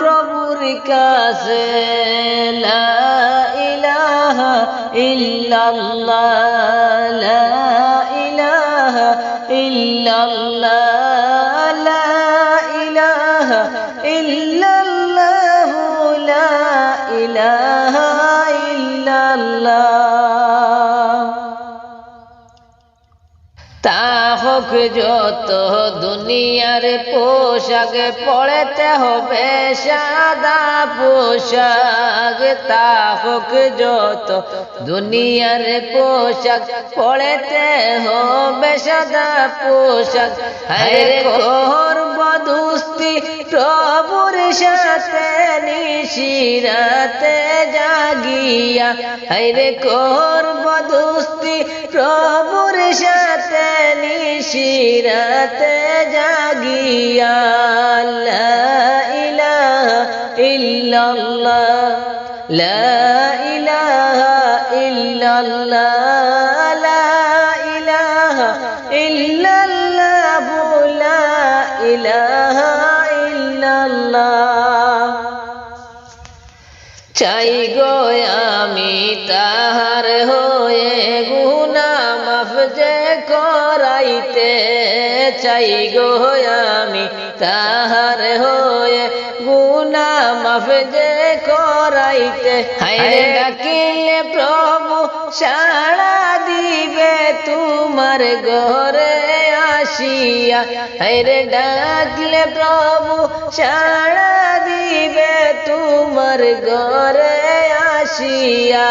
প্রভুর কাছে লা ইলাহা ইল্লাল্লাহ লা ইলাহা ইল্লাল্লাহ লা ইলাহা ইল্লাল্লাহ লা ইলাহা ইল্লাল্লাহ। যত দুনিয়ার পোশাক, পড়েতে হবে সাদা পোশাক, তা হোক যত দুনিয়ার পোশাক, পড়েতে হবে সাদা পোশাক। হরে কোর বধুস্তি প্রভুর সাথে নিশিরাতে জাগিয়া। হরে কোর বধুস্তি প্রভুর সাথে নিশিরাতে জাগিয়া ইলাহা ইল্লাল্লাহ লা ইলাহা চাই গো আমি তাহার হয়ে গুনা মাফ যে করাইতে চাই গো আমি, তাহার হয়ে গুনা মাফ যে করাইতে। হায় ডাকিলে প্রভু সাড়া দিবে তোমার ঘরে আসিয়া। হায় ডাকলে প্রভু সাড়া দিবে তোমার ঘরে আসিয়া।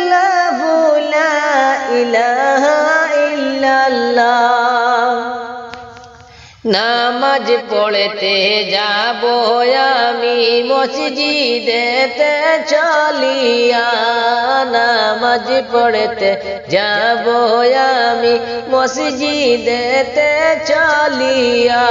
নামাজ পড়তে যাব আমি মসজিদেতে চলিয়া। নামাজ পড়তে যাব আমি মসজিদেতে চলিয়া।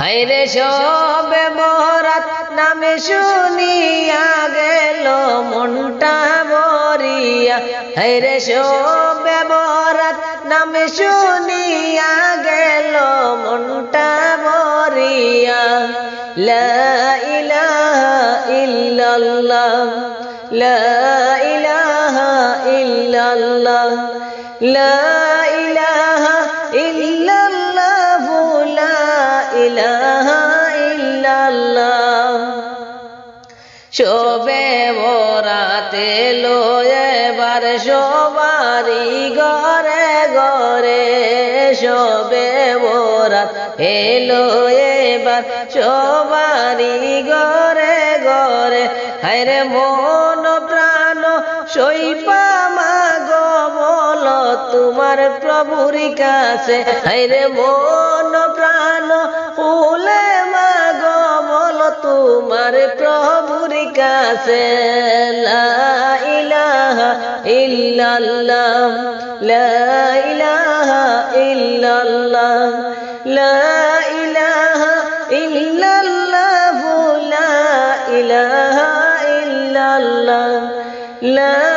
হাইরে সবে বরাত নামে শুনিয়া গেল, মনটা বরিয়া হাইরে সবে বরাত নামে শুনিয়া গেল মনটা মরিয়া লা ইলাহা ইল্লাল্লাহ লা ইলাহা লা শোবে বরাতে এবার সবারি ঘরে ঘরে শোবে বরাত এলো এবার সবারি ঘরে ঘরে। হায়রে মন প্রাণ সইপা মাগো বলো তোমার প্রভুর কাছে। হায়রে মন প্রাণ প্রভুর কাছে লা ইলাহা ইল্লাল্লাহ লা ইলাহা ইল্লাল্লাহ লা ইলাহা ইল্লাল্লাহ লা ইলাহা ইল্লাল্লাহ লা